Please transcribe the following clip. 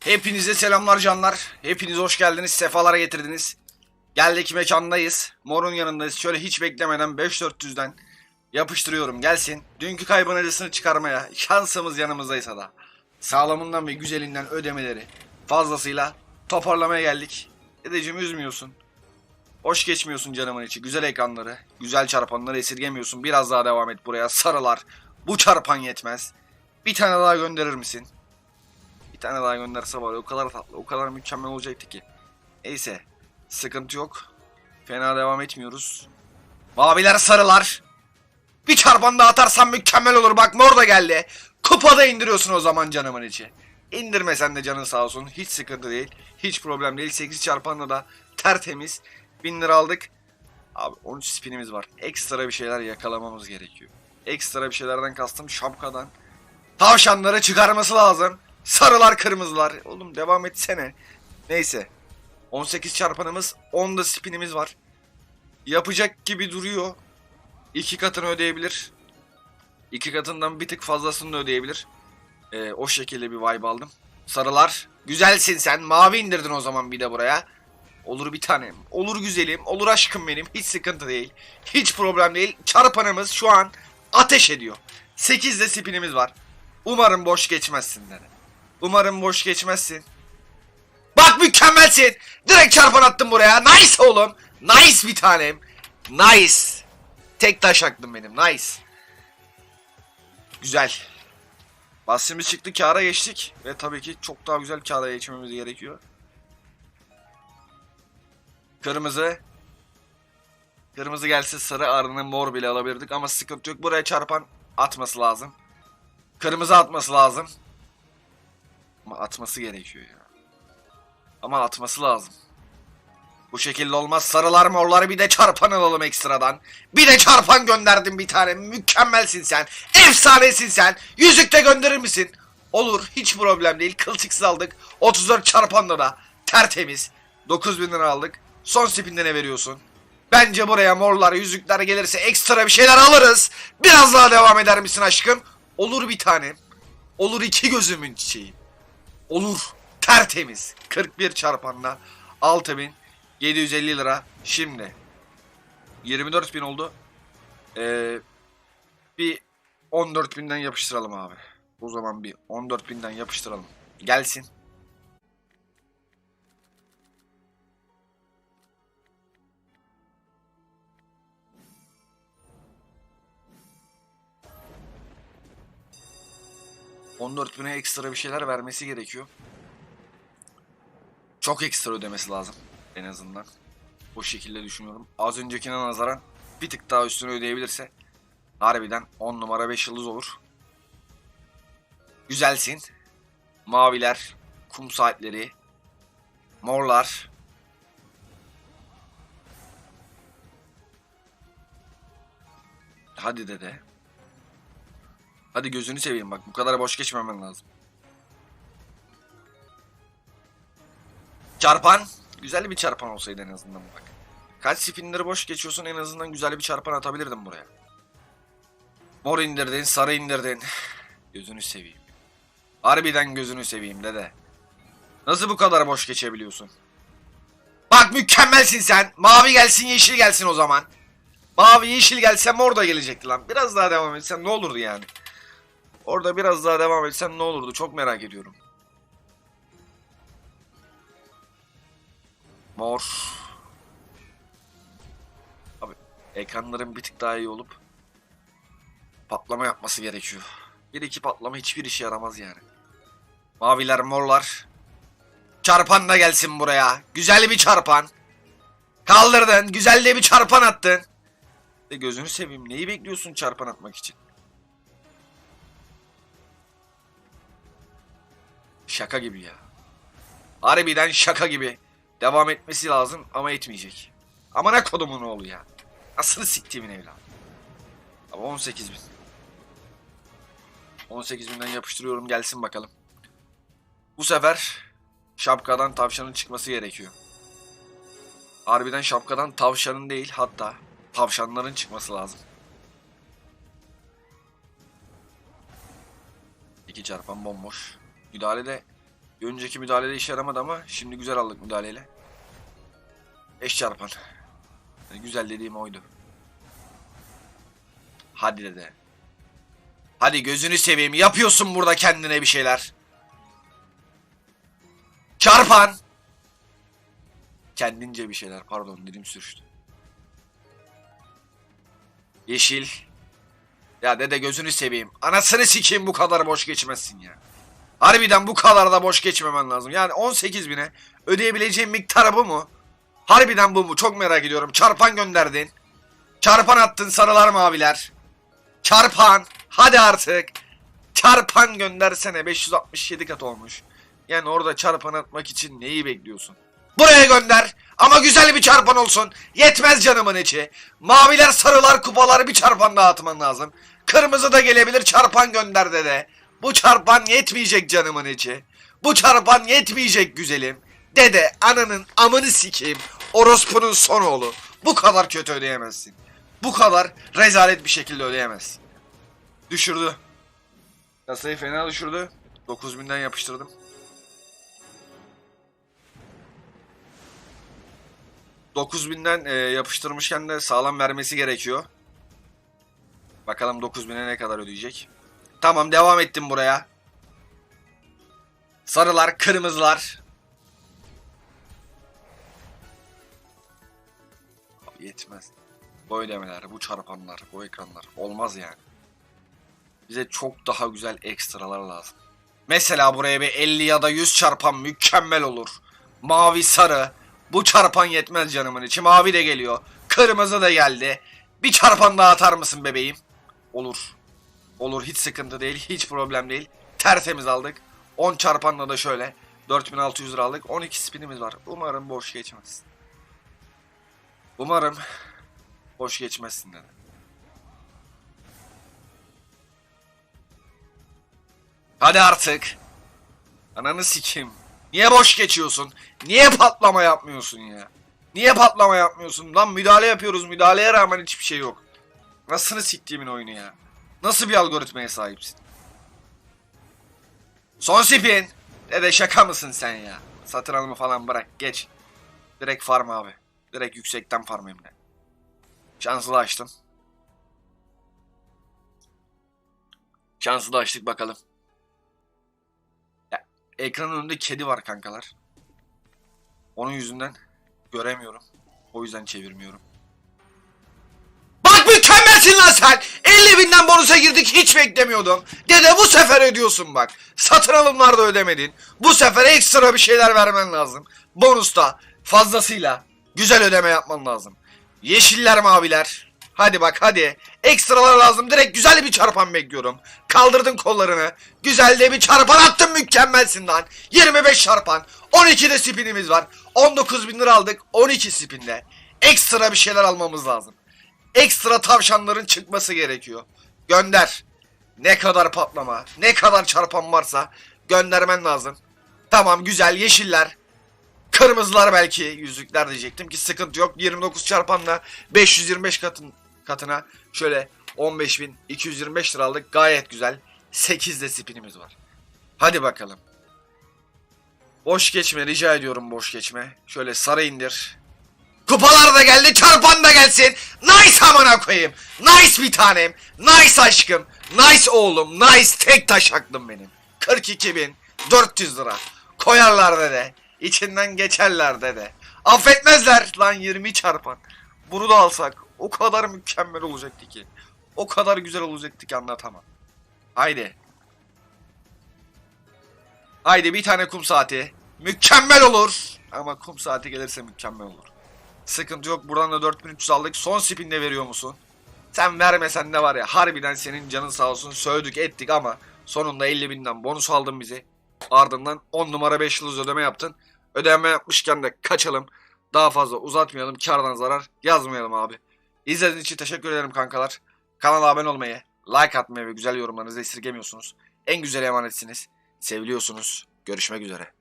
Hepinize selamlar canlar. Hepiniz hoş geldiniz. Sefalara getirdiniz. Geldik mekandayız. Mor'un yanındayız. Şöyle hiç beklemeden 5400'den yapıştırıyorum. Gelsin. Dünkü kaybın acısını çıkarmaya şansımız yanımızdaysa da sağlamından ve güzelinden ödemeleri fazlasıyla toparlamaya geldik. Dedeciğim üzmüyorsun. Hoş geçmiyorsun canımın içi. Güzel ekranları, güzel çarpanları esirgemiyorsun. Biraz daha devam et buraya. Sarılar. Bu çarpan yetmez. Bir tane daha gönderir misin? Tane daha gönderse var o kadar tatlı, o kadar mükemmel olacaktı ki. Neyse, sıkıntı yok. Fena devam etmiyoruz. Maviler sarılar. Bir çarpan daha atarsan mükemmel olur. Bak mor da geldi. Kupada indiriyorsun o zaman canımın içi. İndirmesen de canın sağ olsun. Hiç sıkıntı değil. Hiç problem değil. 8 çarpanla da tertemiz. 1000 lira aldık. Abi 13 spinimiz var. Ekstra bir şeyler yakalamamız gerekiyor. Ekstra bir şeylerden kastım şapkadan. Tavşanları çıkarması lazım. Sarılar kırmızılar. Oğlum devam etsene. Neyse. 18 çarpanımız 10 da spinimiz var. Yapacak gibi duruyor. İki katını ödeyebilir. İki katından bir tık fazlasını da ödeyebilir. Ee, o şekilde bir vibe aldım. Sarılar. Güzelsin sen. Mavi indirdin o zaman bir de buraya. Olur bir tanem. Olur güzelim. Olur aşkım benim. Hiç sıkıntı değil. Hiç problem değil. Çarpanımız şu an ateş ediyor. 8 de spinimiz var. Umarım boş geçmezsin dedi. Umarım boş geçmezsin. Bak mükemmelsin. Direkt çarpan attım buraya. Nice oğlum. Nice bir tanem. Nice. Tek taş aklım benim. Nice. Güzel. Basımız çıktı. Kâra geçtik. Ve tabii ki çok daha güzel kâra geçmemiz gerekiyor. Kırmızı. Kırmızı gelse sarı arını mor bile alabilirdik ama sıkıntı yok. Buraya çarpan atması lazım. Kırmızı atması lazım. Ama atması gerekiyor ya. Ama atması lazım. Bu şekilde olmaz. Sarılar morları bir de çarpan alalım ekstradan. Bir de çarpan gönderdim bir tane. Mükemmelsin sen. Efsanesin sen. Yüzük de gönderir misin? Olur. Hiç problem değil. Kılçıksız aldık. 34 çarpanla da tertemiz. 9000 lira aldık. Son spinde ne veriyorsun? Bence buraya morlar, yüzükler gelirse ekstra bir şeyler alırız. Biraz daha devam eder misin aşkım? Olur bir tane. Olur iki gözümün çiçeği. Olur. Tertemiz. 41 çarpanla 6750 lira. Şimdi 24 bin oldu. Ee, bir 14 binden yapıştıralım abi. O zaman bir 14 binden yapıştıralım. Gelsin. ...14 bine ekstra bir şeyler vermesi gerekiyor. Çok ekstra ödemesi lazım en azından. O şekilde düşünüyorum. Az öncekine nazaran bir tık daha üstüne ödeyebilirse harbiden 10 numara 5 yıldız olur. Güzelsin. Maviler, kum saatleri, morlar. Hadi dede. Hadi gözünü seveyim bak bu kadar boş geçmemen lazım. Çarpan. Güzel bir çarpan olsaydı en azından bak. Kaç spinleri boş geçiyorsun en azından güzel bir çarpan atabilirdim buraya. Mor indirdin, sarı indirdin. Gözünü seveyim. Harbiden gözünü seveyim dede. Nasıl bu kadar boş geçebiliyorsun? Bak mükemmelsin sen. Mavi gelsin yeşil gelsin o zaman. Mavi yeşil gelse mor da gelecekti lan. Biraz daha devam etsen ne olurdu yani? Orada biraz daha devam etsen ne olurdu çok merak ediyorum. Mor. Abi ekranların bir tık daha iyi olup patlama yapması gerekiyor. Bir iki patlama hiçbir işe yaramaz yani. Maviler morlar. Çarpan da gelsin buraya. Güzel bir çarpan. Kaldırdın. Güzel de bir çarpan attın. De gözünü seveyim. Neyi bekliyorsun çarpan atmak için? Şaka gibi ya. Harbiden şaka gibi. Devam etmesi lazım ama etmeyecek. Ama ne kodumun oğlu ya. Asını siktiğimin evladı. Ama 18 bin. 18 binden yapıştırıyorum gelsin bakalım. Bu sefer şapkadan tavşanın çıkması gerekiyor. Harbiden şapkadan tavşanın değil hatta tavşanların çıkması lazım. İki çarpan bomboş. Müdahale de Bir önceki müdahalede işe yaramadı ama şimdi güzel aldık müdahaleyle. 5 çarpan. Yani güzel dediğim oydu. Hadi dede. Hadi gözünü seveyim. Yapıyorsun burada kendine bir şeyler. Çarpan. Kendince bir şeyler. Pardon dilim sürçtü. Yeşil. Ya dede gözünü seveyim. Anasını sikeyim bu kadar boş geçmezsin ya. Harbiden bu kadar da boş geçmemen lazım. Yani 18 bine ödeyebileceğim miktar bu mu? Harbiden bu mu? Çok merak ediyorum. Çarpan gönderdin. Çarpan attın sarılar maviler. Çarpan. Hadi artık. Çarpan göndersene. 567 kat olmuş. Yani orada çarpan atmak için neyi bekliyorsun? Buraya gönder. Ama güzel bir çarpan olsun. Yetmez canımın içi. Maviler, sarılar, kupalar bir çarpan daha atman lazım. Kırmızı da gelebilir çarpan gönder dede. Bu çarpan yetmeyecek canımın içi. Bu çarpan yetmeyecek güzelim. Dede ananın amını sikeyim. Orospunun son oğlu. Bu kadar kötü ödeyemezsin. Bu kadar rezalet bir şekilde ödeyemezsin. Düşürdü. Kasayı fena düşürdü. 9000'den yapıştırdım. 9000'den e, yapıştırmışken de sağlam vermesi gerekiyor. Bakalım 9000'e ne kadar ödeyecek. Tamam devam ettim buraya. Sarılar, kırmızılar. Yetmez. Bu ödemeler, bu çarpanlar, bu ekranlar olmaz yani. Bize çok daha güzel ekstralar lazım. Mesela buraya bir 50 ya da 100 çarpan mükemmel olur. Mavi sarı. Bu çarpan yetmez canımın içi. Mavi de geliyor. Kırmızı da geldi. Bir çarpan daha atar mısın bebeğim? Olur. Olur hiç sıkıntı değil. Hiç problem değil. Tertemiz aldık. 10 çarpanla da şöyle. 4600 lira aldık. 12 spinimiz var. Umarım boş geçmez. Umarım boş geçmezsin dedi. Hadi artık. Ananı sikeyim. Niye boş geçiyorsun? Niye patlama yapmıyorsun ya? Niye patlama yapmıyorsun? Lan müdahale yapıyoruz. Müdahaleye rağmen hiçbir şey yok. Nasıl siktiğimin oyunu ya? Nasıl bir algoritmaya sahipsin? Son spin. Dede şaka mısın sen ya? Satın alımı falan bırak. Geç. Direkt farm abi. Direkt yüksekten farm hem. Şanslı açtım. Şanslı açtık bakalım. Ya, ekranın önünde kedi var kankalar. Onun yüzünden göremiyorum. O yüzden çevirmiyorum. Bak mükemmelsin lan sen. 50 binden bonusa girdik hiç beklemiyordum. Dede bu sefer ödüyorsun bak. Satın alımlarda ödemedin. Bu sefer ekstra bir şeyler vermen lazım. Bonusta fazlasıyla güzel ödeme yapman lazım. Yeşiller maviler. Hadi bak hadi. Ekstralar lazım. Direkt güzel bir çarpan bekliyorum. Kaldırdın kollarını. Güzel de bir çarpan attın mükemmelsin lan. 25 çarpan. 12 de spinimiz var. 19 bin lira aldık. 12 spinde. Ekstra bir şeyler almamız lazım. Ekstra tavşanların çıkması gerekiyor. Gönder. Ne kadar patlama, ne kadar çarpan varsa göndermen lazım. Tamam güzel yeşiller. Kırmızılar belki yüzükler diyecektim ki sıkıntı yok. 29 çarpanla 525 katın katına şöyle 15.225 lira aldık. Gayet güzel. 8 de spinimiz var. Hadi bakalım. Boş geçme rica ediyorum boş geçme. Şöyle sarı indir. Kupalar da geldi çarpan da gelsin. Nice amına koyayım. Nice bir tanem. Nice aşkım. Nice oğlum. Nice tek taş aklım benim. 42.400 lira. Koyarlar dede. İçinden geçerler dede. Affetmezler lan 20 çarpan. Bunu da alsak o kadar mükemmel olacaktı ki. O kadar güzel olacaktı ki anlatamam. Haydi. Haydi bir tane kum saati. Mükemmel olur. Ama kum saati gelirse mükemmel olur. Sıkıntı yok. Buradan da 4300 aldık. Son spinde veriyor musun? Sen vermesen de var ya harbiden senin canın sağ olsun sövdük ettik ama sonunda 50 binden bonus aldın bizi. Ardından 10 numara 5 yıldız ödeme yaptın. Ödeme yapmışken de kaçalım. Daha fazla uzatmayalım. Kardan zarar yazmayalım abi. İzlediğiniz için teşekkür ederim kankalar. Kanala abone olmayı, like atmayı ve güzel yorumlarınızı esirgemiyorsunuz. En güzel emanetsiniz. Seviliyorsunuz. Görüşmek üzere.